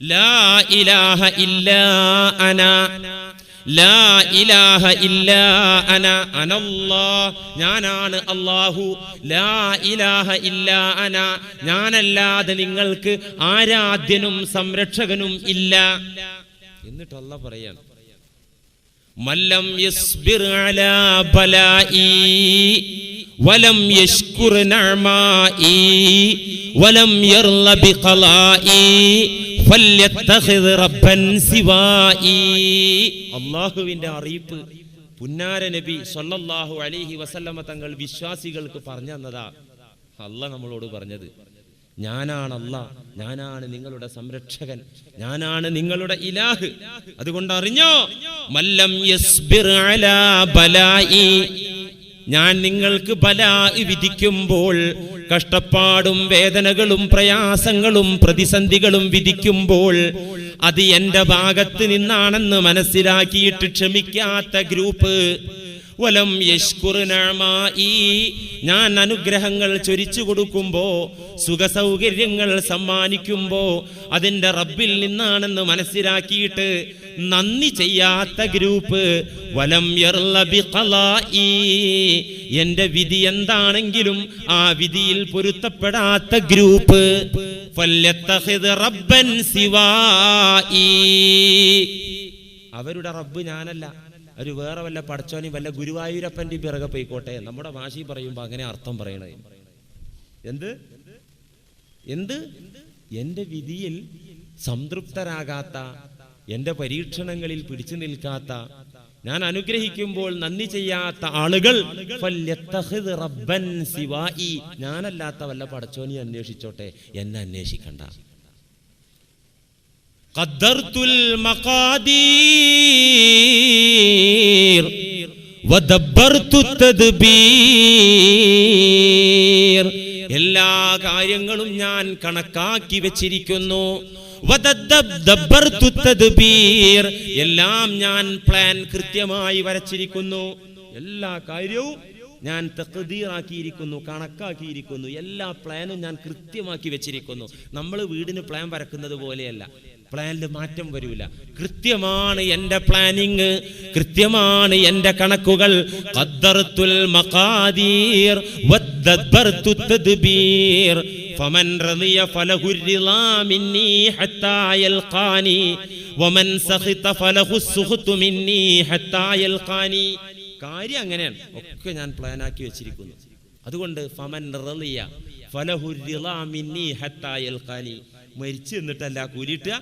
ലാ ഇലാഹ അന. ഞാനാണ് അന. ഞാനല്ലാതെ നിങ്ങൾക്ക് ആരാധ്യനും സംരക്ഷകനും ഇല്ല. എന്നിട്ട് അല്ല മല്ലം യസ്ബിർ അലാ ബലായി വലം യഷ്കുർ നഅമായി വലം യർല അല്ലാഹുവിന്റെ അറിയിപ്പ് പുന്നാര നബി സൊല്ലാഹു അലിഹി വസല്ലമ തങ്ങൾ വിശ്വാസികൾക്ക് പറഞ്ഞു തന്നതാ. അല്ല നമ്മളോട് പറഞ്ഞത്. ഞാനാണ് അല്ല ഞാനാണ് നിങ്ങളുടെ സംരക്ഷകൻ ഞാനാണ് നിങ്ങളുടെ ഇലാഹ്. അതുകൊണ്ട് അറിഞ്ഞോ? മല്ലം ഞാൻ നിങ്ങൾക്ക് ബലാ വിധിക്കുമ്പോൾ കഷ്ടപ്പാടും വേദനകളും പ്രയാസങ്ങളും പ്രതിസന്ധികളും വിധിക്കുമ്പോൾ അത് എന്റെ ഭാഗത്ത് നിന്നാണെന്ന് മനസ്സിലാക്കിയിട്ട് ക്ഷമിക്കാത്ത ഗ്രൂപ്പ്. വലം ഞാൻ അനുഗ്രഹങ്ങൾ ചൊരിച്ചു കൊടുക്കുമ്പോ സുഖസൗകര്യങ്ങൾ സമ്മാനിക്കുമ്പോ അതിന്റെ റബ്ബിൽ നിന്നാണെന്ന് മനസ്സിലാക്കിയിട്ട് നന്ദി ചെയ്യാത്ത ഗ്രൂപ്പ്. വലം. എന്റെ വിധി എന്താണെങ്കിലും ആ വിധിയിൽ പൊരുത്തപ്പെടാത്ത ഗ്രൂപ്പ്. റബ്ബൻ. അവരുടെ റബ്ബ് ഞാനല്ല. ഒരു വേറെ വല്ല പടച്ചോനെയും വല്ല ഗുരുവായൂരപ്പന്റെ പിറകെ പോയിക്കോട്ടെ. നമ്മുടെ ഭാഷയിൽ പറയുമ്പോ അങ്ങനെ അർത്ഥം പറയണേ എന്ത്? എന്ത്? എന്റെ വിധിയിൽ സംതൃപ്തരാകാത്ത എന്റെ പരീക്ഷണങ്ങളിൽ പിടിച്ചു നിൽക്കാത്ത ഞാൻ അനുഗ്രഹിക്കുമ്പോൾ നന്ദി ചെയ്യാത്ത ആളുകൾ റബ്ബൻ ഞാനല്ലാത്ത വല്ല പടച്ചോനി അന്വേഷിച്ചോട്ടെ? എന്നെ അന്വേഷിക്കണ്ട. ഖദ്ദർത്തുൽ മഖാദീർ വദബ്ബർതു തദ്ബീർ. എല്ലാ കാര്യങ്ങളും ഞാൻ കണക്കാക്കി വെച്ചിരിക്കുന്നു. എല്ലാം ഞാൻ പ്ലാൻ കൃത്യമായി വരച്ചിരിക്കുന്നു. എല്ലാ കാര്യവും ഞാൻ തക്കതീറാക്കിയിരിക്കുന്നു കണക്കാക്കിയിരിക്കുന്നു. എല്ലാ പ്ലാനും ഞാൻ കൃത്യമാക്കി വെച്ചിരിക്കുന്നു. നമ്മൾ വീടിന് പ്ലാൻ വരക്കുന്നത് പോലെയല്ല. പ്ലാനിൽ മാറ്റം വരൂല. കൃത്യമാണ് എന്റെ പ്ലാനിങ് കൃത്യമാണ് എന്റെ കണക്കുകൾ. ഖദ്ദർത്തുൽ മഖാദീർ വദ്ദബ്ബർതു തദ്ബീർ ഫമൻ റളിയ ഫലഹുരിളാ മിന്നി ഹത്താ യൽഖാനി വമൻ സഖിത ഫലഹു സുഹ്തു മിന്നി ഹത്താ യൽഖാനി കാര്യം അങ്ങനെയാണ്. ഒക്കെ ഞാൻ പ്ലാൻ ആക്കി വെച്ചിരിക്കുന്നു. അതുകൊണ്ട് ഫമൻ റളിയ ഫലഹുരിളാ മിന്നി ഹത്താ യൽഖാനി. മരിച്ചു നിന്നിട്ടല്ല കൂലിയിട്ടുക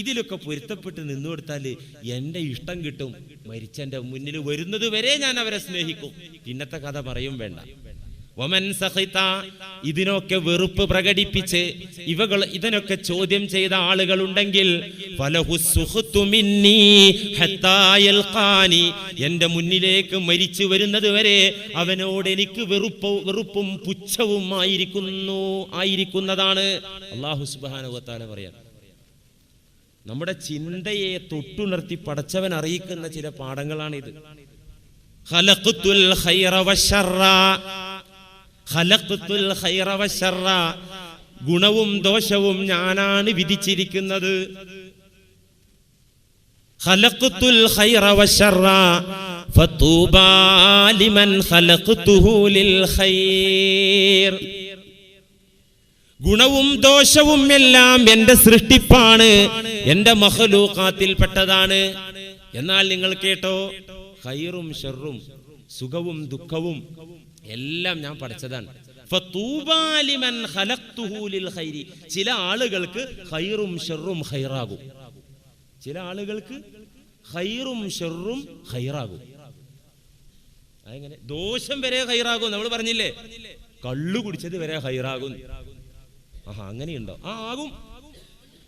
ഇതിലൊക്കെ പൊരുത്തപ്പെട്ട് നിന്നു കൊടുത്താൽ എന്റെ ഇഷ്ടം കിട്ടും. മരിച്ചെന്റെ മുന്നിൽ വരുന്നത് വരെ ഞാൻ അവരെ സ്നേഹിക്കും. പിന്നത്തെ കഥ പറയും വേണ്ട. വമൻ സഹിത ഇതിനൊക്കെ വെറുപ്പ് പ്രകടിപ്പിച്ച് ഇവകൾ ഇതിനൊക്കെ ചോദ്യം ചെയ്ത ആളുകൾ ഉണ്ടെങ്കിൽ. എന്റെ മുന്നിലേക്ക് മരിച്ചു വരുന്നത് വരെ അവനോട് എനിക്ക് വെറുപ്പ് വെറുപ്പും പുച്ഛവും ആയിരിക്കുന്നു ആയിരിക്കുന്നതാണ് അള്ളാഹു സുബാനുവത്താല പറയാം നമ്മുടെ ചിന്തയെ തൊട്ടുണർത്തി പടച്ചവൻ അറിയിക്കുന്ന ചില പാഠങ്ങളാണിത് ഇത് ഖൈറ ഗുണവും ദോഷവും ഞാനാണ് വിധിച്ചിരിക്കുന്നത്. ഗുണവും ദോഷവും എല്ലാം എന്റെ സൃഷ്ടിപ്പാണ്. എന്റെ മഹലൂക്കാത്തിൽപ്പെട്ടതാണ് എന്നാൽ നിങ്ങൾ കേട്ടോ ഹൈറും ഷെറും സുഖവും ദുഃഖവും എല്ലാം ഞാൻ പഠിച്ചതാണ്. ചില ആളുകൾക്ക് ഹൈറും ഷെറും ഹൈറാകും ചില ആളുകൾക്ക് ഹൈറും ഷെറും ഹൈറാകും അതെങ്ങനെ? ദോഷം വരെ ഹൈറാകും നമ്മൾ പറഞ്ഞില്ലേ? കള്ളു കുടിച്ചത് വരെ ഹൈറാകും ആ അങ്ങനെയുണ്ടോ? ആ ആകും.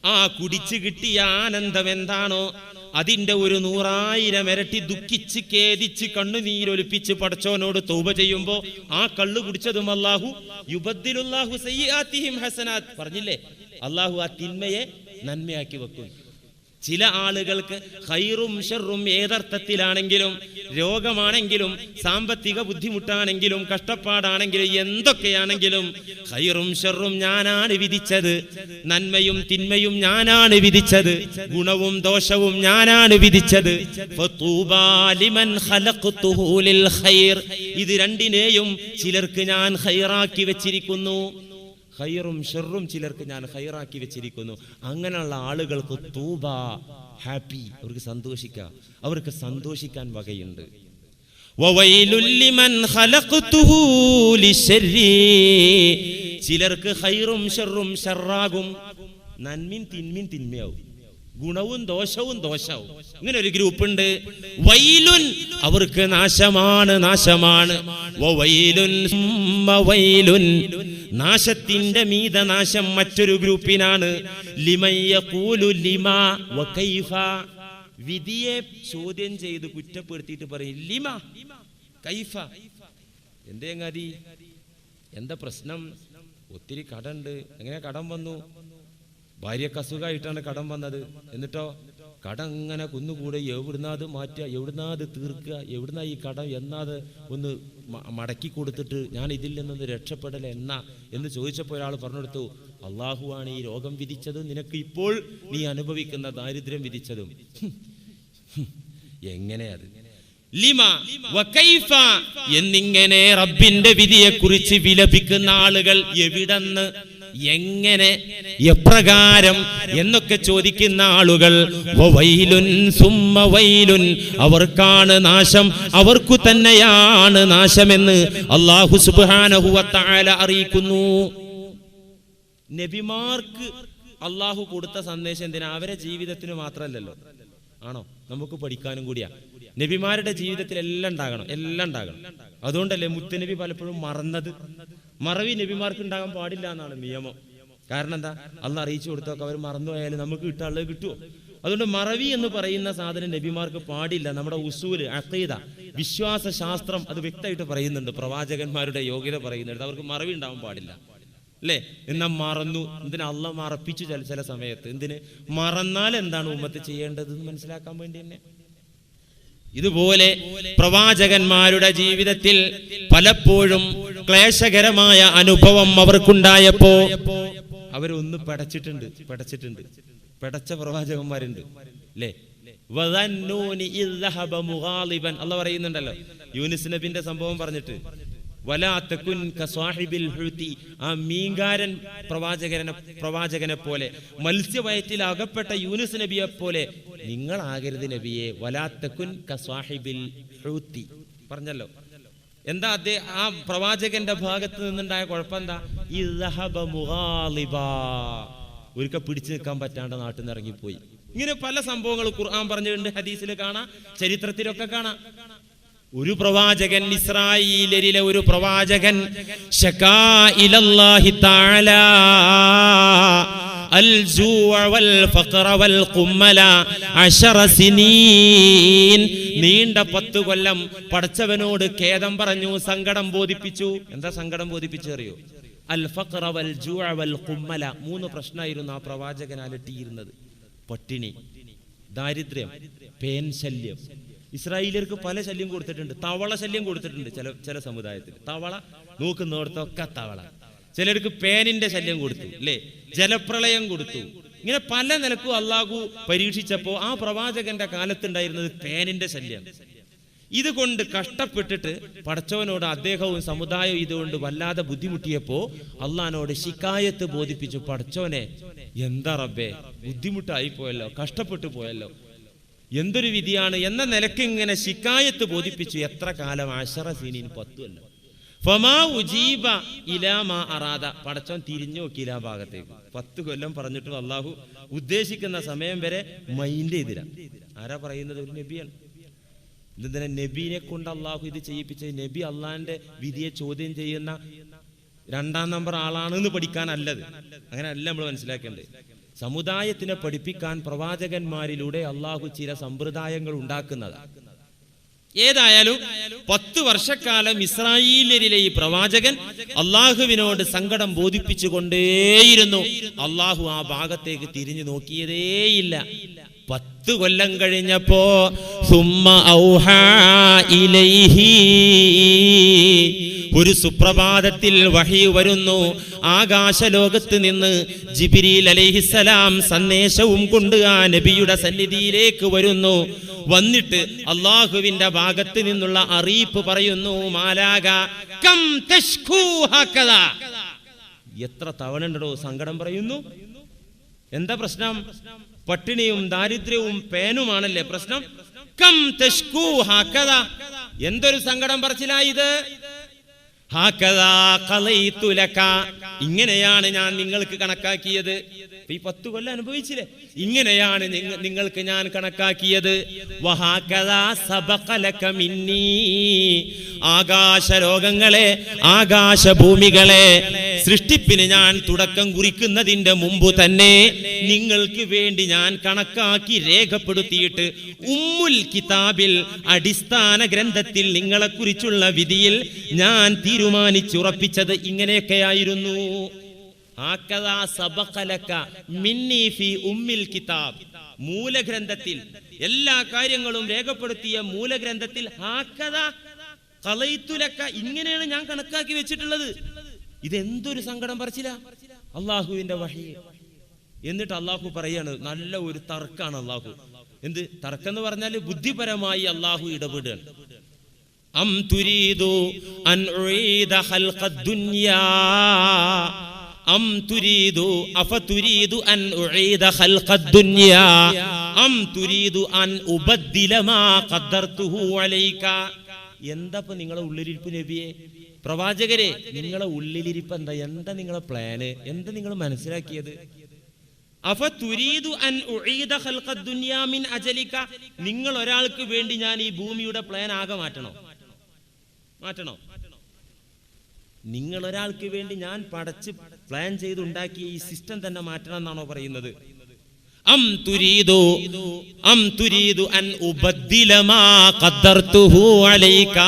ആ കുടിച്ചു കിട്ടിയ ആനന്ദം എന്താണോ? അതിന്റെ ഒരു നൂറായിരം ഇരട്ടി ദുഃഖിച്ച് ഖേദിച്ച് കണ്ണുനീരൊലിപ്പിച്ച് പടച്ചോനോട് തൗബ ചെയ്യുമ്പോൾ ആ കള്ളു കുടിച്ചതും അള്ളാഹു യുബദ്ദിലുല്ലാഹു സയ്യാത്തിഹിം പറഞ്ഞില്ലേ? അള്ളാഹു ആ തിന്മയെ നന്മയാക്കി വെക്കും. ചില ആളുകൾക്ക് ഹൈറും ഷെറും ഏതർത്ഥത്തിലാണെങ്കിലും രോഗമാണെങ്കിലും സാമ്പത്തിക ബുദ്ധിമുട്ടാണെങ്കിലും കഷ്ടപ്പാടാണെങ്കിലും എന്തൊക്കെയാണെങ്കിലും ഹൈറും ഷെറും ഞാനാണ് വിധിച്ചത്. നന്മയും തിന്മയും ഞാനാണ് വിധിച്ചത്. ഗുണവും ദോഷവും ഞാനാണ് വിധിച്ചത്. ഇത് രണ്ടിനെയും ചിലർക്ക് ഞാൻ ഹൈറാക്കി വെച്ചിരിക്കുന്നു. ഹൈറും ഷെറും ചിലർക്ക് ഞാൻ ഹൈറാക്കി വെച്ചിരിക്കുന്നു. അങ്ങനെയുള്ള ആളുകൾക്ക് തൂബ ഹാപ്പി അവർക്ക് സന്തോഷിക്ക. അവർക്ക് സന്തോഷിക്കാൻ വകയുണ്ട്. ചിലർക്ക് ഹൈറും ഷെറും ഷെറാകും. നന്മിൻ തിന്മിൻ തിന്മയാവും. ഗുണവും ദോഷവും ദോഷവും. ഇങ്ങനെ ഒരു ഗ്രൂപ്പ് ഉണ്ട്. വൈലുൻ അവർക്ക് നാശമാണ് നാശമാണ്. വൈലുൻ വൈലുൻ നാശത്തിന്റെ മീത നാശം മറ്റൊരു ഗ്രൂപ്പിനാണ്. ലിമയ്യഖൂലു ലിമ വകൈഫ വിധിയെ ചോദ്യം ചെയ്ത് കുറ്റപ്പെടുത്തിയിട്ട് പറയും ലിമ കൈഫ. എന്തേ എന്താ പ്രശ്നം? ഒത്തിരി കടണ്ട്. എങ്ങനെ കടം വന്നു? ഭാര്യക്ക് അസുഖമായിട്ടാണ് കടം വന്നത്. എന്നിട്ടോ? കടം ഇങ്ങനെ കുന്നുകൂടെ എവിടുന്നാത് മാറ്റുക എവിടുന്നാത് തീർക്കുക എവിടുന്നാ ഈ കടം എന്നാത് ഒന്ന് മടക്കി കൊടുത്തിട്ട് ഞാൻ ഇതിൽ നിന്നൊന്ന് രക്ഷപ്പെടൽ എന്നാ എന്ന് ചോദിച്ചപ്പോൾ ഒരാൾ പറഞ്ഞെടുത്തു അള്ളാഹുവാണ് ഈ രോഗം വിധിച്ചത് നിനക്ക് ഇപ്പോൾ നീ അനുഭവിക്കുന്ന ദാരിദ്ര്യം വിധിച്ചതും. എങ്ങനെ അത്? ലിമ എന്നിങ്ങനെ റബ്ബിന്റെ വിധിയെ കുറിച്ച് വിലപിക്കുന്ന ആളുകൾ എവിടെന്ന് എങ്ങനെ എപ്രകാരം എന്നൊക്കെ ചോദിക്കുന്ന ആളുകൾ അവർക്കാണ് നാശം അവർക്കു തന്നെയാണ് നാശമെന്ന് അള്ളാഹു സുബ്ഹാനഹു വതആല അറിയിക്കുന്നു. നബിമാർക്ക് അള്ളാഹു കൊടുത്ത സന്ദേശം എന്തിനാ? അവരെ ജീവിതത്തിന് മാത്രമല്ലല്ലോ ആണോ? നമുക്ക് പഠിക്കാനും കൂടിയാ. നബിമാരുടെ ജീവിതത്തിൽ എല്ലാം ഉണ്ടാകണം എല്ലാം ഉണ്ടാകണം. അതുകൊണ്ടല്ലേ മുത്തനബി പലപ്പോഴും മറന്നത്? മറവി നബിമാർക്ക് ഉണ്ടാകാൻ പാടില്ല എന്നാണ് നിയമം. കാരണം എന്താ? അന്ന് അറിയിച്ചു കൊടുത്തൊക്കെ അവർ മറന്നു പോയാലും നമുക്ക് കിട്ടാനുള്ളത് കിട്ടുമോ അതുകൊണ്ട് മറവി എന്ന് പറയുന്ന സാധനം നബിമാർക്ക് പാടില്ല. നമ്മുടെ ഉസൂര് അക്കൈത വിശ്വാസ ശാസ്ത്രം അത് വ്യക്തമായിട്ട് പറയുന്നുണ്ട്. പ്രവാചകന്മാരുടെ യോഗ്യത പറയുന്നുണ്ട്. അവർക്ക് മറവി ഉണ്ടാവാൻ പാടില്ല. അല്ലേ? എന്നാ മറന്നു. എന്തിനാ അള്ള മറപ്പിച്ചു ചില ചില സമയത്ത്? എന്തിന്? മറന്നാൽ എന്താണ് ഉമ്മത്ത് ചെയ്യേണ്ടത് എന്ന് മനസ്സിലാക്കാൻ വേണ്ടി തന്നെ. ഇതുപോലെ പ്രവാചകന്മാരുടെ ജീവിതത്തിൽ പലപ്പോഴും ക്ലേശകരമായ അനുഭവം അവർക്കുണ്ടായപ്പോ അവരൊന്ന് പടച്ചിട്ടുണ്ട് പടച്ചിട്ടുണ്ട്. പടച്ച പ്രവാചകന്മാരുണ്ട്. അല്ലേ അല്ല പറയുന്നുണ്ടല്ലോ. യൂനിസ് നബിന്റെ സംഭവം പറഞ്ഞിട്ട്. വലാ തകുൻ കസ്വാഹിബിൽ ഹുതി ആ മീങ്കാരൻ പ്രവാചകനെ പ്രവാചകനെ പോലെ മത്സ്യവയറ്റിൽ അകപ്പെട്ട യൂനുസ് നബിയെ പോലെ നിങ്ങൾ നിങ്ങളാകരുത് നബിയെ വലാത്തക്കുൻ കസാഹിബിൽ ഹുതി പറഞ്ഞല്ലോ? എന്താ അദ്ദേഹം ആ പ്രവാചകന്റെ ഭാഗത്ത് നിന്നുണ്ടായ കുഴപ്പം എന്താ ഇദ്ഹബ മുഗാളിബാ ഒരിക്കൽ പിടിച്ചു നിൽക്കാൻ പറ്റാണ്ട് നാട്ടിൽ നിന്ന് ഇറങ്ങിപ്പോയി. ഇങ്ങനെ പല സംഭവങ്ങൾ ഖുർആൻ പറഞ്ഞിട്ടുണ്ട് ഹദീസിൽ കാണാം ചരിത്രത്തിലൊക്കെ കാണാം. ഒരു പ്രവാചകൻ ഇസ്രായേലരിലെ ഒരു പ്രവാചകൻ നീണ്ട പത്തു കൊല്ലം പടച്ചവനോട് ഖേദം പറഞ്ഞു സങ്കടം ബോധിപ്പിച്ചു. എന്താ സങ്കടം ബോധിപ്പിച്ചു അറിയോ? അൽ ഫഖറ വൽ വൽ കുമ്മല മൂന്ന് പ്രശ്നമായിരുന്നു ആ പ്രവാചകൻ അലട്ടിയിരുന്നത് പട്ടിണി ദാരിദ്ര്യം പേൻ ശല്യം ഇസ്രായേലിയർക്ക് പല ശല്യം കൊടുത്തിട്ടുണ്ട്. തവള ശല്യം കൊടുത്തിട്ടുണ്ട് ചില ചില സമുദായത്തിൽ. തവള നോക്കുന്നിടത്തൊക്കെ തവള. ചിലർക്ക് പേനിന്റെ ശല്യം കൊടുത്തു അല്ലേ? ജലപ്രളയം കൊടുത്തു. ഇങ്ങനെ പല നിലക്കും അള്ളാഹു പരീക്ഷിച്ചപ്പോ ആ പ്രവാചകന്റെ കാലത്തുണ്ടായിരുന്നത് പേനിന്റെ ശല്യം. ഇതുകൊണ്ട് കഷ്ടപ്പെട്ടിട്ട് പടച്ചവനോട് അദ്ദേഹവും സമുദായവും ഇതുകൊണ്ട് വല്ലാതെ ബുദ്ധിമുട്ടിയപ്പോ അള്ളഹാനോട് ശിക്കായത്ത് ബോധിപ്പിച്ചു. പടച്ചോനെ എന്താ റബ്ബേ? ബുദ്ധിമുട്ടായി പോയല്ലോ കഷ്ടപ്പെട്ടു പോയല്ലോ എന്തൊരു വിധിയാണ്? എന്ന നിലയ്ക്ക് ഇങ്ങനെ ശിക്കായത്ത് ബോധിപ്പിച്ചു. എത്ര കാലം അശറ സീനിൻ പത്തുമല്ല ഫമാ ഉജീബ ഇലാമാ അറാദ. പടച്ചോൻ തിരിഞ്ഞു നോക്കിയില്ല ആ ഭാഗത്തേക്ക്. പത്ത് കൊല്ലം പറഞ്ഞിട്ട് അള്ളാഹു ഉദ്ദേശിക്കുന്ന സമയം വരെ മൈൻഡ് ചെയ്തില്ല. ആരാ പറയുന്നത്? ഒരു നബിയാണ്. എന്തിനാ നബീനെ കൊണ്ട് അള്ളാഹു ഇത് ചെയ്യിപ്പിച്ച നബി അള്ളാഹിന്റെ വിധിയെ ചോദ്യം ചെയ്യുന്ന രണ്ടാം നമ്പർ ആളാണെന്ന് പഠിക്കാനല്ലത്. അങ്ങനെ അല്ല നമ്മൾ മനസ്സിലാക്കേണ്ടത്. സമുദായത്തിനെ പഠിപ്പിക്കാൻ പ്രവാചകന്മാരിലൂടെ അള്ളാഹു ചില സമ്പ്രദായങ്ങൾ ഉണ്ടാക്കുന്നതാണ് ഏതായാലും പത്ത് വർഷക്കാലം ഇസ്രായേലിലെ ഈ പ്രവാചകൻ അള്ളാഹുവിനോട് സങ്കടം ബോധിപ്പിച്ചു കൊണ്ടേയിരുന്നു അള്ളാഹു ആ ഭാഗത്തേക്ക് തിരിഞ്ഞു നോക്കിയതേയില്ല. പത്ത് കൊല്ലം കഴിഞ്ഞപ്പോ സുമ്മ ഔഹാ ഇലൈഹി ഒരു സുപ്രഭാതത്തിൽ വഹി വരുന്നു. ആകാശലോകത്ത് നിന്ന് ജിബിരിൽ അലൈഹിസലാം സന്ദേശവും കൊണ്ട് ആ നബിയുടെ സന്നിധിയിലേക്ക് വരുന്നു. വന്നിട്ട് അള്ളാഹുവിന്റെ ഭാഗത്ത് നിന്നുള്ള അറിയിപ്പ് പറയുന്നു മാലാക കം. എത്ര തവണ ഉണ്ടോ സങ്കടം പറയുന്നു. എന്താ പ്രശ്നം? പട്ടിണിയും ദാരിദ്ര്യവും പേനുമാണല്ലേ പ്രശ്നം? കം. എന്തൊരു സങ്കടം പറച്ചിലായത് ലക. ഇങ്ങനെയാണ് ഞാൻ നിങ്ങൾക്ക് കണക്കാക്കിയത് ഈ പത്തു കൊല്ലം അനുഭവിച്ചില്ലേ? ഇങ്ങനെയാണ് നിങ്ങൾക്ക് ഞാൻ കണക്കാക്കിയത്. ആകാശ ലോകങ്ങളെ ആകാശഭൂമികളെ സൃഷ്ടിപ്പിന് ഞാൻ തുടക്കം കുറിക്കുന്നതിന്റെ മുമ്പ് തന്നെ നിങ്ങൾക്ക് വേണ്ടി ഞാൻ കണക്കാക്കി രേഖപ്പെടുത്തിയിട്ട് ഉമ്മുൽ കിതാബിൽ അടിസ്ഥാന ഗ്രന്ഥത്തിൽ നിങ്ങളെക്കുറിച്ചുള്ള വിധിയിൽ ഞാൻ തീരുമാനിച്ചുറപ്പിച്ചത് ഇങ്ങനെയൊക്കെയായിരുന്നു. സബഖലക മിന്നി ഫി ഉമ്മിൽ കിതാബ്. മൂലഗ്രന്ഥത്തിൽ എല്ലാ കാര്യങ്ങളും രേഖപ്പെടുത്തിയ മൂലഗ്രന്ഥത്തിൽ ആക്കദാ കളയിത്തുലക്ക ഇങ്ങനെയാണ് ഞാൻ കണക്കാക്കി വെച്ചിട്ടുള്ളത്. ഇതെന്തൊരു സങ്കടം പറച്ചില്ല അള്ളാഹുവിന്റെ വഹി. എന്നിട്ട് അള്ളാഹു പറയാണ് നല്ല ഒരു തർക്കാണ് അള്ളാഹു. എന്ത്? തർക്കം എന്ന് പറഞ്ഞാൽ ബുദ്ധിപരമായി അള്ളാഹു ഇടപെടുകയാണ്. അം തുരീദു അൻ ഉഈദ ഖൽഖദ് ദുനിയാ. അം തുരീദു അഫ തുരീദു അൻ ഉഈദ ഖൽഖദ് ദുനിയാ. അം തുരീദു അൻ ഉബദ്ദില മാ ഖദ്ദർതുഹു അലൈക. എന്താപ്പ നിങ്ങളെ ഉള്ളിലിരിപ്പ് നബിയെ? പ്രവാചകരെ നിങ്ങളെ ഉള്ളിലിരിപ്പ് എന്താ? എന്താ നിങ്ങളെ പ്ലാന് എന്താ നിങ്ങൾ മനസ്സിലാക്കിയത്? അഫ തുരീദു അൻ ഉഈദ ഖൽഖദ് ദുനിയാ മിൻ അജലിക. നിങ്ങൾ ഒരാൾക്ക് വേണ്ടി ഞാൻ ഈ ഭൂമിയുടെ പ്ലാൻ ആകെ മാറ്റണോ? മാറ്റണോ? നിങ്ങൾ ഒരാൾക്ക് വേണ്ടി ഞാൻ പടച്ച് പ്ലാൻ ചെയ്തുണ്ടാക്കിയ ഈ സിസ്റ്റം തന്നെ മാറ്റണം എന്നാണോ പറയുന്നത്? അം തുരീദു അം തുരീദു അൻ അലൈക.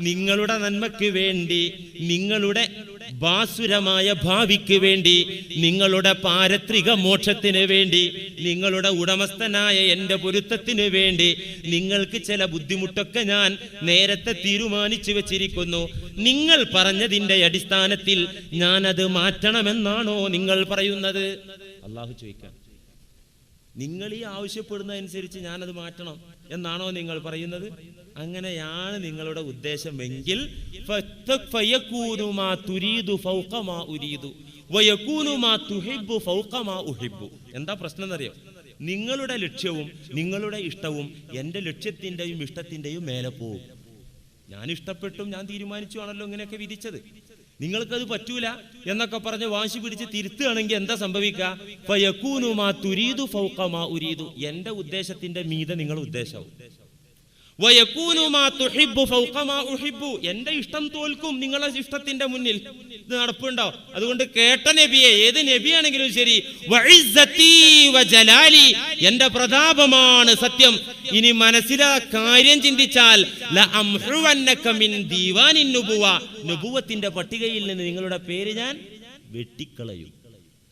നിങ്ങളുടെ നന്മയ്ക്ക് വേണ്ടി നിങ്ങളുടെ ബാസുരമായ ഭാവിക്ക് വേണ്ടി നിങ്ങളുടെ പാരത്രിക മോക്ഷത്തിന് വേണ്ടി നിങ്ങളുടെ ഉടമസ്ഥനായ എന്റെ പൊരുത്തത്തിന് വേണ്ടി നിങ്ങൾക്ക് ചില ബുദ്ധിമുട്ടൊക്കെ ഞാൻ നേരത്തെ തീരുമാനിച്ചു വെച്ചിരിക്കുന്നു. നിങ്ങൾ പറഞ്ഞതിന്റെ അടിസ്ഥാനത്തിൽ ഞാൻ അത് മാറ്റണമെന്നാണോ നിങ്ങൾ പറയുന്നത്? അള്ളാഹു ചോദിക്കാം. നിങ്ങൾ ഈ ആവശ്യപ്പെടുന്നതനുസരിച്ച് ഞാനത് മാറ്റണം എന്നാണോ നിങ്ങൾ പറയുന്നത്? അങ്ങനെയാണ് നിങ്ങളുടെ ഉദ്ദേശമെങ്കിൽ എന്താ പ്രശ്നം എന്നറിയോ നിങ്ങളുടെ ലക്ഷ്യവും നിങ്ങളുടെ ഇഷ്ടവും എന്റെ ലക്ഷ്യത്തിന്റെയും ഇഷ്ടത്തിന്റെയും മേലെ പോകും ഞാൻ ഇഷ്ടപ്പെട്ടും ഞാൻ തീരുമാനിച്ചു ആണല്ലോ ഇങ്ങനെയൊക്കെ വിധിച്ചത്. നിങ്ങൾക്കത് പറ്റൂല എന്നൊക്കെ പറഞ്ഞ് വാശി പിടിച്ച് തിരുത്തുകയാണെങ്കിൽ എന്താ സംഭവിക്കുക? എന്റെ ഉദ്ദേശത്തിന്റെ മീതെ നിങ്ങൾ ഉദ്ദേശവും എന്റെ ഇഷ്ടം തോൽക്കും നിങ്ങളുടെ ഇഷ്ടത്തിന്റെ മുന്നിൽ. ഇത് നടപ്പുണ്ടോ? അതുകൊണ്ട് കേട്ട നബിയെ ഏത് നബിയാണെങ്കിലും ശരി. എന്റെ പ്രതാപമാണ് സത്യം. ഇനി മനസ്സിലാ കാര്യം ചിന്തിച്ചാൽ പട്ടികയിൽ നിന്ന് നിങ്ങളുടെ പേര് ഞാൻ വെട്ടിക്കളയും.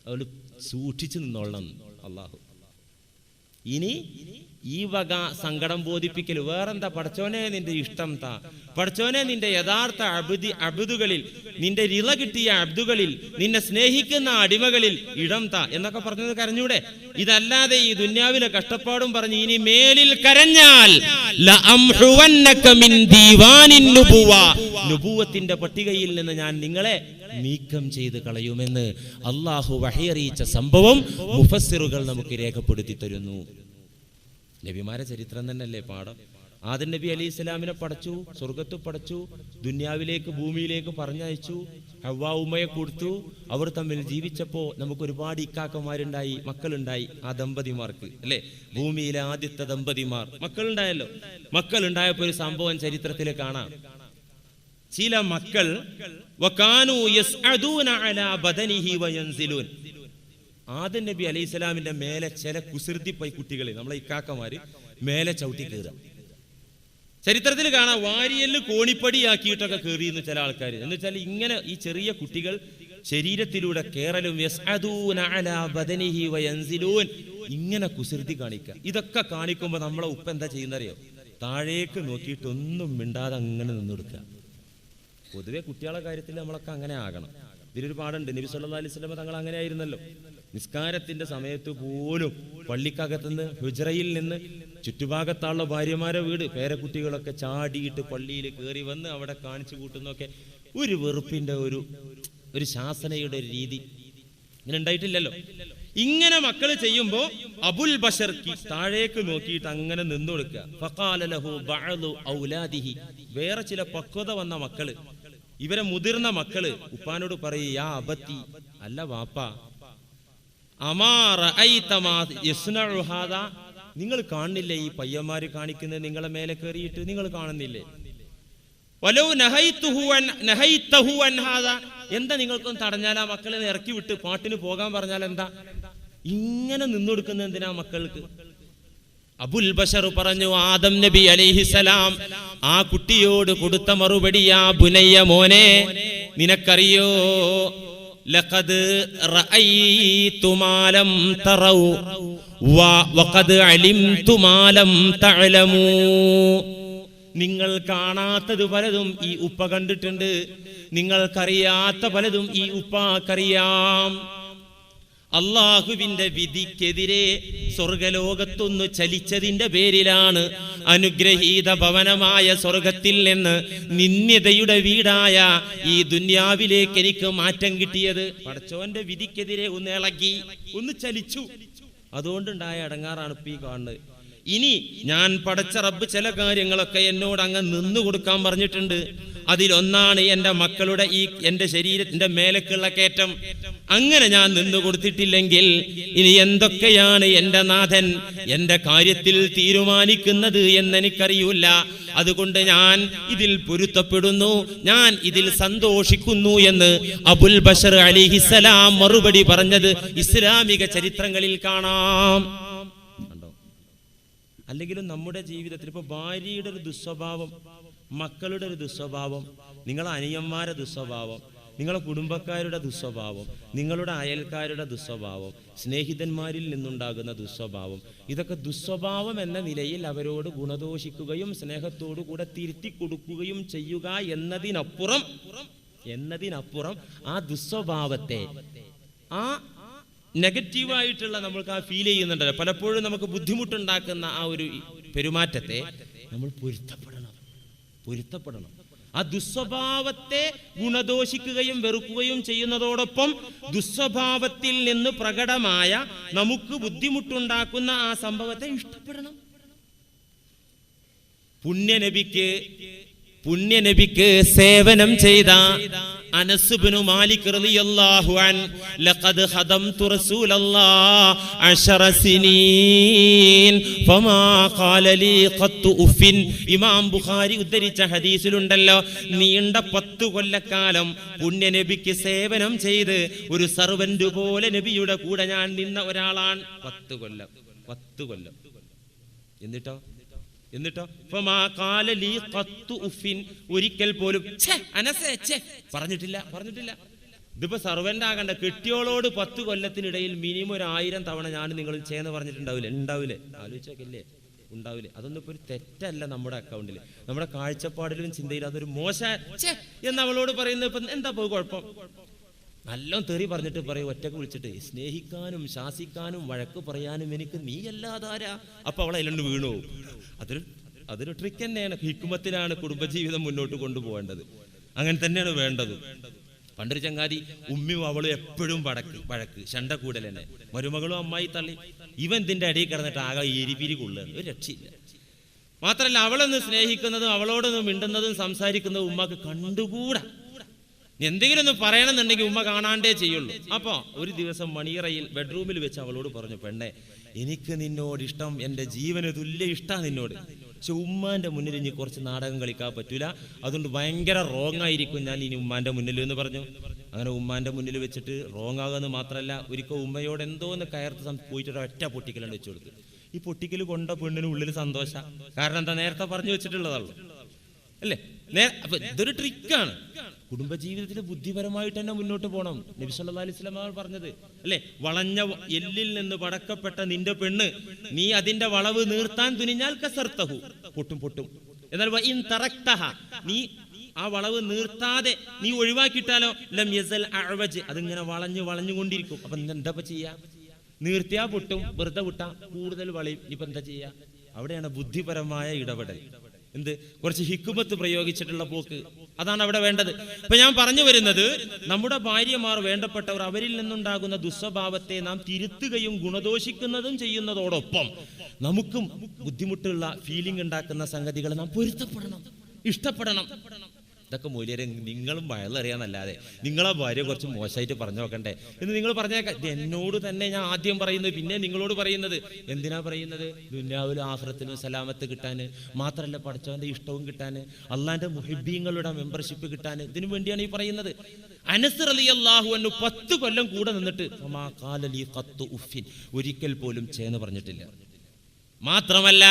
അതുകൊണ്ട് സൂക്ഷിച്ചു നിന്നോളണം. അള്ളാഹു ഇനി ഈ വക സങ്കടം ബോധിപ്പിക്കൽ വേറെന്താ? പഠിച്ചോനെ നിന്റെ ഇഷ്ടം താ. പഠിച്ചോനെ നിന്റെ യഥാർത്ഥ അബുദി അബുദുകളിൽ നിന്റെ റിള കിട്ടിയ അബ്ദുകളിൽ നിന്നെ സ്നേഹിക്കുന്ന അടിമകളിൽ ഇടം താ. എന്നൊക്കെ പറഞ്ഞത് കരഞ്ഞൂടെ? ഇതല്ലാതെ ഈ ദുന്യാവിലെ കഷ്ടപ്പാടും പറഞ്ഞ് ഇനി മേലിൽ കരഞ്ഞാൽ. നുബുവത്തിന്റെ പട്ടികയിൽ നിന്ന് ഞാൻ നിങ്ങളെ നീക്കം ചെയ്ത് കളയുമെന്ന് അള്ളാഹു വഹിയറിയിച്ച സംഭവം മുഫസ്സിറുകൾ നമുക്ക് രേഖപ്പെടുത്തി തരുന്നു. നബിമാരെ ചരിത്രം തന്നെയല്ലേ പാഠം? ആദൻ നബി അലി ഇസ്ലാമിനെ പഠിച്ചു സ്വർഗത്ത് പഠിച്ചു ദുന്യാവിലേക്ക് ഭൂമിയിലേക്ക് പറഞ്ഞയച്ചു ഹവ്വ ഉമ്മയെ കൊടുത്തു. അവർ തമ്മിൽ ജീവിച്ചപ്പോ നമുക്ക് ഒരുപാട് ഇക്കാക്കന്മാരുണ്ടായി മക്കളുണ്ടായി ആ ദമ്പതിമാർക്ക് അല്ലെ? ഭൂമിയിലെ ആദ്യത്തെ ദമ്പതിമാർ. മക്കളുണ്ടായല്ലോ? മക്കളുണ്ടായപ്പോ ഒരു സംഭവം ചരിത്രത്തിൽ കാണാം. ചില മക്കൾ വകാനു യസ്അദൂന അലാ ബദനിഹി വയൻസിലൂൻ ആദം നബി അലൈഹി സ്വലാമിന്റെ മേലെ ചില കുസൃതി പൈ കുട്ടികൾ നമ്മളെ ഇക്കാക്കമാര് മേലെ ചവിട്ടി കയറുക ചരിത്രത്തിൽ കാണാം വാരിയൽ കോണിപ്പടിയാക്കിയിട്ടൊക്കെ കയറിയെന്ന് ചില ആൾക്കാർ എന്ന് വെച്ചാൽ ഇങ്ങനെ ഈ ചെറിയ കുട്ടികൾ ശരീരത്തിലൂടെ കേറലും ഇങ്ങനെ കുസൃതി കാണിക്കുക. ഇതൊക്കെ കാണിക്കുമ്പോൾ നമ്മളെ ഉപ്പ എന്താ ചെയ്യുന്നറിയോ? താഴേക്ക് നോക്കിയിട്ടൊന്നും മിണ്ടാതെ അങ്ങനെ നിന്നെടുക്കുക. പൊതുവെ കുട്ടികളെ കാര്യത്തിൽ നമ്മളൊക്കെ അങ്ങനെ ആകണം. ഇതിലൊരു പാടുണ്ട് നബി സല്ലാ അലൈഹി സ്വലമ തങ്ങൾ അങ്ങനെ ആയിരുന്നല്ലോ. നിസ്കാരത്തിന്റെ സമയത്ത് പോലും പള്ളിക്കകത്തുനിന്ന് ഹുജറയിൽ നിന്ന് ചുറ്റുഭാഗത്തുള്ള ഭാര്യമാരെ വീട് പേരക്കുട്ടികളൊക്കെ ചാടിയിട്ട് പള്ളിയിൽ കയറി വന്ന് അവിടെ കാണിച്ചു കൂട്ടുന്നൊക്കെ ഒരു വെറുപ്പിന്റെ ഒരു ഒരു ശാസനയുടെ ഒരു രീതി. ഇങ്ങനെ ഉണ്ടായിട്ടില്ലല്ലോ. ഇങ്ങനെ മക്കൾ ചെയ്യുമ്പോ അബുൽ ബഷർക്കി താഴേക്ക് നോക്കിയിട്ട് അങ്ങനെ നിന്നു കൊടുക്കുക. വേറെ ചില പക്വത വന്ന മക്കൾ ഇവരെ മുതിർന്ന മക്കൾ ഉപ്പാനോട് പറയും യാ അബത്തി അല്ല വാപ്പ അമാ റഅയ്ത മാ ഹാദാ. നിങ്ങൾ കാണുന്നില്ലേ ഈ പയ്യന്മാര് കാണിക്കുന്നത് നിങ്ങളെ മേലെ കയറിയിട്ട് നിങ്ങൾ കാണുന്നില്ലേ. എന്താ നിങ്ങൾക്കൊന്ന് തടഞ്ഞാലാ മക്കളെ ഇറക്കി വിട്ട് പാട്ടിന് പോകാൻ പറഞ്ഞാൽ എന്താ? ഇങ്ങനെ നിന്നൊടുക്കുന്ന എന്തിനാ മക്കൾക്ക്? അബുൽ ബഷർ പറഞ്ഞു ആദം നബി അലൈഹിസലാം ആ കുട്ടിയോട് കൊടുത്ത മറുപടി ആ ബുനയ്യ മോനെ നിനക്കറിയോ ലഖദ് റഅയ്തുമാലം തറൗ വഖദ് അലിംതുമാലം തഅലമൂ. നിങ്ങൾ കാണാത്തത് പലതും ഈ ഉപ്പ കണ്ടിട്ടുണ്ട്. നിങ്ങൾക്കറിയാത്ത പലതും ഈ ഉപ്പാക്കറിയാം. അള്ളാഹുവിന്റെ വിധിക്കെതിരെ സ്വർഗലോകത്തൊന്ന് ചലിച്ചതിന്റെ പേരിലാണ് അനുഗ്രഹീത ഭവനമായ സ്വർഗത്തിൽ നിന്ന് നിന്ദ്യതയുടെ വീടായ ഈ ദുന്യാവിലേക്ക് എനിക്ക് മാറ്റം കിട്ടിയത്. പടച്ചോന്റെ വിധിക്കെതിരെ ഒന്ന് ഇളകി ഒന്ന് ചലിച്ചു. അതുകൊണ്ടുണ്ടായ അടങ്ങാറാണ് ഇപ്പൊ ഈ കാണുന്നത്. ഇനി ഞാൻ പടച്ച റബ്ബ് ചില കാര്യങ്ങളൊക്കെ എന്നോട് അങ്ങ് നിന്നു കൊടുക്കാൻ പറഞ്ഞിട്ടുണ്ട്. അതിലൊന്നാണ് എന്റെ മക്കളുടെ ഈ എന്റെ ശരീരത്തിന്റെ മേലക്കുള്ള കയറ്റം. അങ്ങനെ ഞാൻ നിന്നു കൊടുത്തിട്ടില്ലെങ്കിൽ ഇനി എന്തൊക്കെയാണ് എന്റെ നാഥൻ എന്റെ കാര്യത്തിൽ തീരുമാനിക്കുന്നത് എന്നെനിക്കറിയില്ല. അതുകൊണ്ട് ഞാൻ ഇതിൽ പൊരുത്തപ്പെടുന്നു. ഞാൻ ഇതിൽ സന്തോഷിക്കുന്നു എന്ന് അബുൽ ബഷർ അലിഹിസലാം മറുപടി പറഞ്ഞത് ഇസ്ലാമിക ചരിത്രങ്ങളിൽ കാണാം. അല്ലെങ്കിലും നമ്മുടെ ജീവിതത്തിൽ ഇപ്പോൾ ഭാര്യയുടെ ഒരു ദുസ്വഭാവം മക്കളുടെ ഒരു ദുസ്വഭാവം നിങ്ങളെ അനിയന്മാരുടെ ദുസ്വഭാവം നിങ്ങളെ കുടുംബക്കാരുടെ ദുസ്വഭാവം നിങ്ങളുടെ അയൽക്കാരുടെ ദുസ്വഭാവം സ്നേഹിതന്മാരിൽ നിന്നുണ്ടാകുന്ന ദുസ്വഭാവം ഇതൊക്കെ ദുസ്വഭാവം എന്ന നിലയിൽ അവരോട് ഗുണദോഷിക്കുകയും സ്നേഹത്തോടു കൂടെ തിരുത്തി കൊടുക്കുകയും ചെയ്യുക എന്നതിനപ്പുറം എന്നതിനപ്പുറം ആ ദുസ്വഭാവത്തെ ആ നെഗറ്റീവായിട്ടുള്ള നമ്മൾക്ക് ആ ഫീൽ ചെയ്യുന്നുണ്ടല്ലോ. പലപ്പോഴും നമുക്ക് ബുദ്ധിമുട്ടുണ്ടാക്കുന്ന ആ ഒരു പെരുമാറ്റത്തെ നമ്മൾ പൊരുത്തപ്പെടണം. പൊരുത്തപ്പെടണം. ആ ദുസ്വഭാവത്തെ ഗുണദോഷിക്കുകയും വെറുക്കുകയും ചെയ്യുന്നതോടൊപ്പം ദുസ്വഭാവത്തിൽ നിന്ന് പ്രകടമായ നമുക്ക് ബുദ്ധിമുട്ടുണ്ടാക്കുന്ന ആ സംഭവത്തെ ഇഷ്ടപ്പെടണം. പുണ്യനബിക്ക് പുണ്യനബിക്ക് സേവനം ചെയ്ത അനസുബിനു മാലിക് റളിയല്ലാഹു അൻ ലഖദ് ഖദംതു റസൂലല്ലാഹ് അശറ സിനീൻ ഫമാ ഖാല ലീ ഖത്തു ഉഫിൻ. ഇമാം ബുഖാരി ഉദ്ധരിച്ച ഹദീസിലുണ്ടല്ലോ നീണ്ട പത്തു കൊല്ലക്കാലം പുണ്യനബിക്ക് സേവനം ചെയ്ത് ഒരു സർവന്റ് പോലെ നബിയുടെ കൂടെ ഞാൻ നിന്ന ഒരാളാണ്. പത്ത് കൊല്ലം പത്ത് കൊല്ലം. എന്നിട്ടോ? എന്നിട്ടോ? ഒരിക്കൽ പോലും പറഞ്ഞിട്ടില്ല പറഞ്ഞിട്ടില്ല. ഇതിപ്പോ സർവന്റ് ആകണ്ട കെട്ടിയോളോട് പത്ത് കൊല്ലത്തിനിടയിൽ മിനിമം ഒരു ആയിരം തവണ ഞാൻ നിങ്ങൾ ചെയ്യുന്ന പറഞ്ഞിട്ടുണ്ടാവില്ലേ? ഉണ്ടാവില്ലേ? ആലോചിച്ചോക്കില്ലേ ഉണ്ടാവില്ലേ? അതൊന്നും ഇപ്പൊ ഒരു തെറ്റല്ല നമ്മുടെ അക്കൗണ്ടിൽ നമ്മുടെ കാഴ്ചപ്പാടിലും ചിന്തയിലും അതൊരു മോശ എന്ന് അവളോട് പറയുന്നത് ഇപ്പൊ എന്താ പോയി കുഴപ്പം? നല്ലോണം തെറി പറഞ്ഞിട്ട് പറയും ഒറ്റയ്ക്ക് വിളിച്ചിട്ട്. സ്നേഹിക്കാനും ശാസിക്കാനും വഴക്ക് പറയാനും എനിക്ക് നീ അല്ലാതാരാ അപ്പൊ അവളെ അതിലുണ്ട് വീണു അതൊരു അതൊരു ട്രിക്ക് തന്നെയാണ്. ഹിക്കുമത്തിലാണ് കുടുംബജീവിതം മുന്നോട്ട് കൊണ്ടുപോകേണ്ടത്. അങ്ങനെ തന്നെയാണ് വേണ്ടത്. പണ്ടൊരു ചങ്ങാതി ഉമ്മിയും അവളും എപ്പോഴും വടക്ക് വഴക്ക് ശണ്ട കൂടലെന്നെ മരുമകളും അമ്മായി തള്ളി. ഇവൻ ഇതിന്റെ അടിയിൽ കിടന്നിട്ട് ആകെ എരിപിരി കൊള്ളുകയാണ്. ഒരു രക്ഷയില്ല. മാത്രല്ല അവളൊന്ന് സ്നേഹിക്കുന്നതും അവളോടൊന്ന് മിണ്ടുന്നതും സംസാരിക്കുന്നതും ഉമ്മക്ക് കണ്ടുകൂടാ. എന്തെങ്കിലും ഒന്ന് പറയണമെന്നുണ്ടെങ്കിൽ ഉമ്മ കാണാണ്ടേ ചെയ്യുള്ളൂ. അപ്പൊ ഒരു ദിവസം മണിയറയിൽ ബെഡ്റൂമിൽ വെച്ച് അവളോട് പറഞ്ഞു പെണ്ണെ എനിക്ക് നിന്നോട് ഇഷ്ടം എന്റെ ജീവന് തുല്യ ഇഷ്ടമാണ് നിന്നോട്. പക്ഷെ ഉമ്മാന്റെ മുന്നിൽ ഇനി കുറച്ച് നാടകം കളിക്കാൻ പറ്റൂല. അതുകൊണ്ട് ഭയങ്കര റോങ് ആയിരിക്കും ഞാൻ ഇനി ഉമ്മാന്റെ മുന്നിൽ എന്ന് പറഞ്ഞു. അങ്ങനെ ഉമ്മാന്റെ മുന്നിൽ വെച്ചിട്ട് റോങ് ആകുമെന്ന് മാത്രമല്ല ഒരിക്കൽ ഉമ്മയോട് എന്തോ ഒന്ന് കയർത്ത് പോയിട്ട് ഒറ്റ പൊട്ടിക്കലുണ്ട് വെച്ചു കൊടുത്തു. ഈ പൊട്ടിക്കൽ കൊണ്ട പെണ്ണിന് ഉള്ളിൽ സന്തോഷ. കാരണം എന്താ? നേരത്തെ പറഞ്ഞു വെച്ചിട്ടുള്ളതാണല്ലോ അല്ലേ? അപ്പൊ ഇതൊരു ട്രിക്കാണ് കുടുംബജീവിതത്തിൽ ബുദ്ധിപരമായിട്ട് തന്നെ മുന്നോട്ട് പോകണം നബി സല്ലാ അലൈഹി വസല്ലം പറഞ്ഞത്. അല്ലെ? വളഞ്ഞ എല്ലിൽ നിന്ന് പടക്കപ്പെട്ട നിന്റെ പെണ്ണ് നീ അതിന്റെ വളവ് നീർത്താൻ തുനിഞ്ഞാൽ കസർത്തഹു. പൊട്ടും പൊട്ടും. എന്നാൽ നീ ആ വളവ് നീർത്താതെ നീ ഒഴിവാക്കിയിട്ടാലോ? ലം യസൽ അതിങ്ങനെ വളഞ്ഞു വളഞ്ഞുകൊണ്ടിരിക്കും അപ്പൊ എന്താ ചെയ്യാ? നീർത്തിയാ പൊട്ടും വെറുതെ വിട്ടാ കൂടുതൽ വളയും. ഇപ്പൊ എന്താ ചെയ്യാ? അവിടെയാണ് ബുദ്ധിപരമായ ഇടപെടൽ. എന്ത്? കുറച്ച് ഹിക്കുമത്ത് പ്രയോഗിച്ചിട്ടുള്ള പോക്ക്. അതാണ് അവിടെ വേണ്ടത്. ഇപ്പൊ ഞാൻ പറഞ്ഞു വരുന്നത് നമ്മുടെ ഭാര്യമാർ വേണ്ടപ്പെട്ടവർ അവരിൽ നിന്നുണ്ടാകുന്ന ദുസ്വഭാവത്തെ നാം തിരുത്തുകയും ഗുണദോഷിക്കുന്നതും ചെയ്യുന്നതോടൊപ്പം നമുക്കും ബുദ്ധിമുട്ടുള്ള ഫീലിംഗ് ഉണ്ടാക്കുന്ന സംഗതികൾ നാം പൊരുത്തപ്പെടണം ഇഷ്ടപ്പെടണം. ഇതൊക്കെ മൂല്യരെ നിങ്ങളും വയലറിയാന്നല്ലാതെ നിങ്ങളെ ഭാര്യ കുറച്ച് മോശമായിട്ട് പറഞ്ഞു നോക്കണ്ടേ? എന്ന് നിങ്ങൾ പറഞ്ഞേക്കാം. എന്നോട് തന്നെ ഞാൻ ആദ്യം പറയുന്നത് പിന്നെ നിങ്ങളോട് പറയുന്നത്. എന്തിനാ പറയുന്നത്? ദുന്യാവിലും ആഹ്റത്തിലും സലാമത്ത് കിട്ടാൻ മാത്രമല്ല പഠിച്ചവന്റെ ഇഷ്ടവും കിട്ടാൻ അള്ളാന്റെ മുഹിബീങ്ങളുടെ മെമ്പർഷിപ്പ് കിട്ടാൻ ഇതിനു വേണ്ടിയാണ് ഈ പറയുന്നത്. അനസർ അലി അള്ളാഹു എന്നു പത്ത് കൊല്ലം കൂടെ നിന്നിട്ട്. ഒരിക്കൽ പോലും ചേന്ന് പറഞ്ഞിട്ടില്ല. മാത്രമല്ല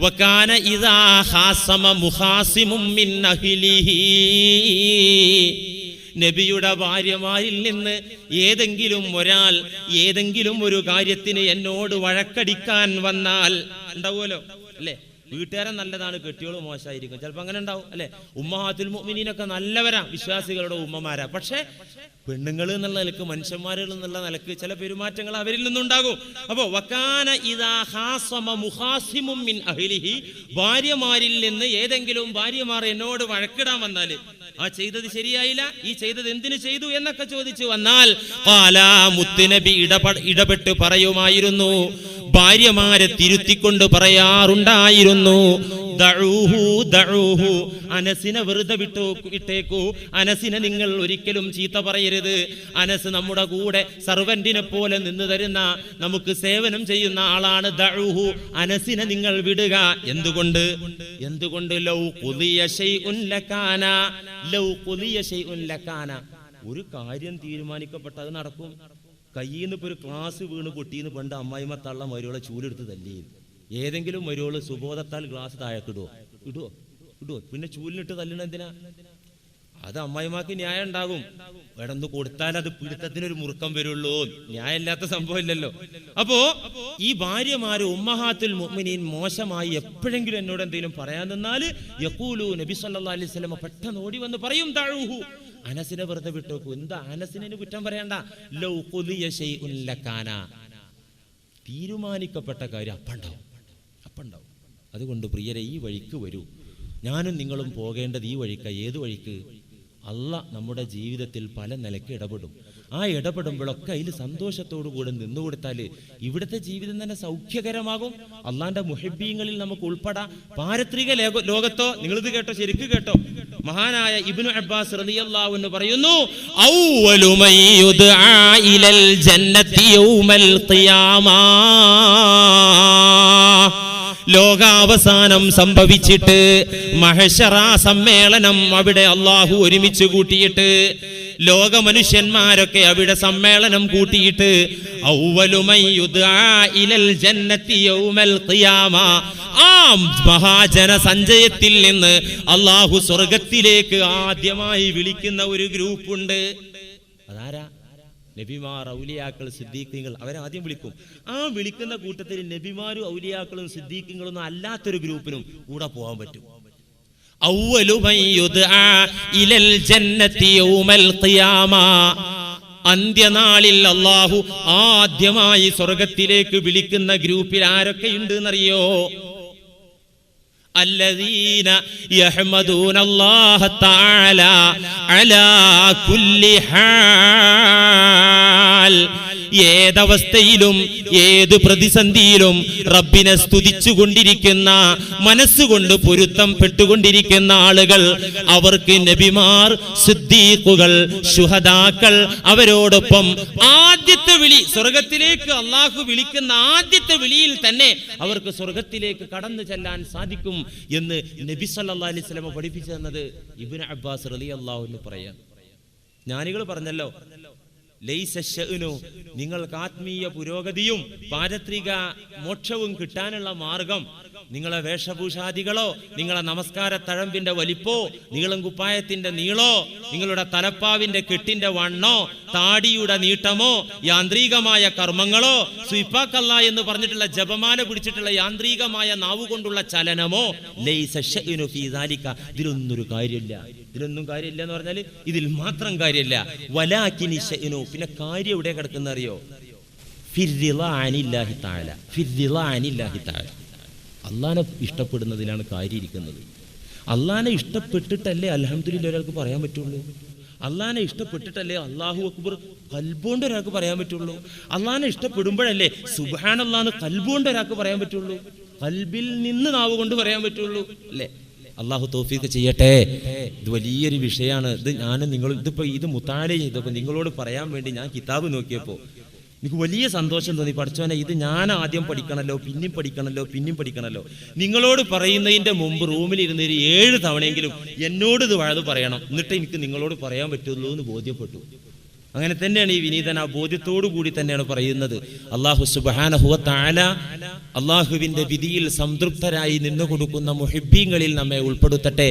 വകാന ഇദാ ഹാസമ നബിയുടെ ഭാര്യമാരിൽ നിന്ന് ഏതെങ്കിലും ഒരാൾ ഏതെങ്കിലും ഒരു കാര്യത്തിന് എന്നോട് വഴക്കടിക്കാൻ വന്നാൽ ഉണ്ടാവുമല്ലോ അല്ലേ? വീട്ടുകാരൻ നല്ലതാണ് കെട്ടിയോൾ മോശമായിരിക്കും. ചിലപ്പോൾ അങ്ങനെ ഉണ്ടാവും അല്ലെ? ഉമ്മഹാത്തുൽ മുഅ്മിനീനൊക്കെ നല്ലവരാ വിശ്വാസികളുടെ ഉമ്മമാരാ. പക്ഷേ പെണ്ണുങ്ങൾ എന്നുള്ള നിലയ്ക്ക് മനുഷ്യന്മാരിൽ എന്നുള്ള നിലയ്ക്ക് ചില പെരുമാറ്റങ്ങൾ അവരിൽ നിന്നുണ്ടാകും. അപ്പോ വക്കാന ഇദാ ഹാസമ മുഹാസിമും മിൻ അഹ്ലിഹി. ഭാര്യമാരിൽ നിന്ന് ഏതെങ്കിലും ഭാര്യമാർ എന്നോട് വഴക്കിടാൻ വന്നാൽ ആ ചെയ്തത് ശരിയായില്ല ഈ ചെയ്തത് എന്തിനു ചെയ്തു എന്നൊക്കെ ചോദിച്ചു വന്നാൽ പാലാ മുത്തുനബി ഇടപെട ഇടപെട്ട് പറയുമായിരുന്നു. ഭാര്യമാരെ തിരുത്തിക്കൊണ്ട് പറയാറുണ്ടായിരുന്നു. അനസിനെ വെറുതെ വിട്ടോ വിട്ടേക്കൂ അനസിനെ നിങ്ങൾ ഒരിക്കലും ചീത്ത പറയരുത്. അനസ് നമ്മുടെ കൂടെ സർവന്റിനെ പോലെ നിന്ന് തരുന്ന നമുക്ക് സേവനം ചെയ്യുന്ന ആളാണ് ദഴുഹു അനസിനെ നിങ്ങൾ വിടുക. എന്തുകൊണ്ട്? എന്തുകൊണ്ട്? ലൗ കുലിയ ലകാന. ലൗ ലകാന. ഒരു കാര്യം തീരുമാനിക്കപ്പെട്ടത് നടക്കും. കയ്യിൽ നിന്ന് ഇപ്പോൾ ഒരു ക്ലാസ് വീണ് പൊട്ടിയെന്ന് പണ്ട് അമ്മായിമ്മ തള്ള മരുവളെ ചൂലെടുത്ത് തല്ലി. ഏതെങ്കിലും മരുവൾ സുബോധത്താൽ ഗ്ലാസ് താഴേക്ക് ഇടുവോ? ഇടുവോ? പിന്നെ ചൂലിനിട്ട് തല്ലണ എന്തിനാ? അത് അമ്മായിമാക്ക് ന്യായം ഉണ്ടാകും. വേടന്ന് കൊടുത്താൽ അത് പിടുത്തത്തിനൊരു മുറുക്കം വരുള്ളൂ. ന്യായമില്ലാത്ത സംഭവമില്ലല്ലോ അപ്പോ ഈ ഭാര്യമാര് ഉമ്മഹാത്തുൽ മുഅ്മിനീൻ മോശമായി എപ്പോഴെങ്കിലും എന്നോട് എന്തെങ്കിലും പറയാൻ നിന്നാൽ യക്കൂലു നബി സല്ലല്ലാഹു അലൈഹി വസല്ലം പെട്ടെന്ന് ഓടി വന്ന് പറയും താഴൂഹു. അനസിനെ വെറുതെ വിട്ടോക്കൂ. എന്താ അനസിനെ കുറ്റം പറയണ്ട? ലൗ ലകാന. തീരുമാനിക്കപ്പെട്ട കാര്യം അപ്പണ്ടാവും. അപ്പണ്ടാവും. അതുകൊണ്ട് പ്രിയരെ ഈ വഴിക്ക് വരൂ. ഞാനും നിങ്ങളും പോകേണ്ടത് ഈ വഴിക്ക്. ഏത് വഴിക്ക്? അല്ല നമ്മുടെ ജീവിതത്തിൽ പല നിലയ്ക്ക് ഇടപെടും. ആ ഇടപെടുമ്പോഴൊക്കെ അതിൽ സന്തോഷത്തോടു കൂടെ നിന്നുകൊടുത്താൽ ഇവിടുത്തെ ജീവിതം തന്നെ സൗഖ്യകരമാകും. അള്ളാന്റെ മുഹബീങ്ങളിൽ നമുക്ക് ഉൾപ്പെടാം. പാരത്രിക ലോകത്തോ? നിങ്ങളിത് കേട്ടോ? ശരിക്കും കേട്ടോ? മഹാനായ ഇബ്നു അബ്ബാസ് റളിയല്ലാഹു എന്ന് പറയുന്നു ഔവലു മൻ യുദ്ആ ഇലൽ ജന്നത്തി യൗമൽ ഖിയാമാ. ലോകാവസാനം സംഭവിച്ചിട്ട് മഹശറ സമ്മേളനം അവിടെ അള്ളാഹു ഒരുമിച്ച് കൂട്ടിയിട്ട് ലോക മനുഷ്യന്മാരൊക്കെ അവിടെ സമ്മേളനം കൂട്ടിയിട്ട് ആ മഹാജന നിന്ന് അള്ളാഹു സ്വർഗത്തിലേക്ക് ആദ്യമായി വിളിക്കുന്ന ഒരു ഗ്രൂപ്പുണ്ട്. അതാരാ? നബിമാർ ഔലിയാക്കൾ സിദ്ദീഖിങ്ങൾ. അവരാദ്യം വിളിക്കും. ആ വിളിക്കുന്ന കൂട്ടത്തിൽ നബിമാരും ഔലിയാക്കളും സിദ്ദീഖ്യങ്ങളും അല്ലാത്തൊരു ഗ്രൂപ്പിനും കൂടെ പോകാൻ പറ്റും. അന്ത്യനാളിൽ അള്ളാഹു ആദ്യമായി സ്വർഗത്തിലേക്ക് വിളിക്കുന്ന ഗ്രൂപ്പിൽ ആരൊക്കെയുണ്ട് എന്നറിയോ الذين يحمدون الله تعالى على كل حال ഏതവസ്ഥയിലും ഏത് പ്രതിസന്ധിയിലും റബ്ബിനെ സ്തുതിച്ചുകൊണ്ടിരിക്കുന്ന മനസ്സുകൊണ്ട് പൊരുത്തം പെട്ടുകൊണ്ടിരിക്കുന്ന ആളുകൾ അവർക്ക് നബിമാർ സിദ്ദീഖുകൾ ശുഹദാക്കൾ അവരോടൊപ്പം ആദ്യത്തെ വിളി സ്വർഗത്തിലേക്ക് അള്ളാഹു വിളിക്കുന്ന ആദ്യത്തെ വിളിയിൽ തന്നെ അവർക്ക് സ്വർഗത്തിലേക്ക് കടന്നു ചെല്ലാൻ സാധിക്കും എന്ന് നബി സല്ലാ അലൈഹി സ്വലമ പഠിപ്പിച്ചു തന്നത് ഇബിൻ അബ്ബാസ് റലി അള്ളാഹു എന്ന് പറയാം. ജ്ഞാനികൾ പറഞ്ഞല്ലോ നിങ്ങൾക്ക് ആത്മീയ പുരോഗതിയും പാരത്രിക മോക്ഷവും കിട്ടാനുള്ള മാർഗം നിങ്ങളെ വേഷഭൂഷാദികളോ നിങ്ങളെ നമസ്കാര തഴമ്പിന്റെ വലിപ്പോ നീളം കുപ്പായത്തിന്റെ നീളോ നിങ്ങളുടെ തലപ്പാവിന്റെ കെട്ടിന്റെ വണ്ണോ താടിയുടെ നീട്ടമോ യാന്ത്രികമായ കർമ്മങ്ങളോ സുയിപ്പാക്കല്ല എന്ന് പറഞ്ഞിട്ടുള്ള ജപമാല പിടിച്ചിട്ടുള്ള യാന്ത്രികമായ നാവ് കൊണ്ടുള്ള ചലനമോ. ഇതിലൊന്നൊരു കാര്യമില്ല. ഇതിലൊന്നും കാര്യമില്ല എന്ന് പറഞ്ഞാൽ ഇതിൽ മാത്രം കാര്യമില്ല. വലാക്കിനി പിന്നെ കാര്യം എവിടെ കിടക്കുന്ന അറിയോ തആല. ഫിർദിള അനില്ലാഹി തആല. അള്ളാനെ ഇഷ്ടപ്പെടുന്നതിലാണ് കാര്യം ഇരിക്കുന്നത്. അള്ളാനെ ഇഷ്ടപ്പെട്ടിട്ടല്ലേ അലഹമ്മദില്ല ഒരാൾക്ക് പറയാൻ പറ്റുള്ളൂ? അള്ളാനെ ഇഷ്ടപ്പെട്ടിട്ടല്ലേ അള്ളാഹു അക്ബർ കൽബോണ്ട് ഒരാൾക്ക് പറയാൻ പറ്റുള്ളൂ? അള്ളാനെ ഇഷ്ടപ്പെടുമ്പോഴല്ലേ സുബാനല്ലാന്ന് കൽബോണ്ട് ഒരാൾക്ക് പറയാൻ പറ്റുള്ളൂ? കൽബിൽ നിന്ന് നാവ് കൊണ്ട് പറയാൻ പറ്റുള്ളൂ അല്ലേ? അള്ളാഹു തോഫീക്ക് ചെയ്യട്ടെ. ഇത് വലിയൊരു വിഷയമാണ്. ഇത് ഞാൻ നിങ്ങൾ ഇതിപ്പോ ഇത് മുത്താലേ ചെയ്തപ്പോൾ നിങ്ങളോട് പറയാൻ വേണ്ടി ഞാൻ കിതാബ് നോക്കിയപ്പോൾ എനിക്ക് വലിയ സന്തോഷം തോന്നി. പഠിച്ചവനെ ഇത് ഞാൻ ആദ്യം പഠിക്കണല്ലോ പിന്നെയും പഠിക്കണല്ലോ പിന്നെയും പഠിക്കണല്ലോ. നിങ്ങളോട് പറയുന്നതിന്റെ മുമ്പ് റൂമിൽ ഇരുന്ന ഒരു ഏഴ് തവണയെങ്കിലും എന്നോട് ഇത് വഴത് പറയണം. എന്നിട്ട് എനിക്ക് നിങ്ങളോട് പറയാൻ പറ്റുള്ളൂ എന്ന് ബോധ്യപ്പെട്ടു. അങ്ങനെ തന്നെയാണ് ഈ വിനീതൻ ആ ബോധ്യത്തോടു കൂടി തന്നെയാണ് പറയുന്നത്. അള്ളാഹു താല അള്ളാഹുവിന്റെ വിധിയിൽ സംതൃപ്തരായി നിന്നു കൊടുക്കുന്ന മുഹിബീങ്ങളിൽ നമ്മെ ഉൾപ്പെടുത്തട്ടെ.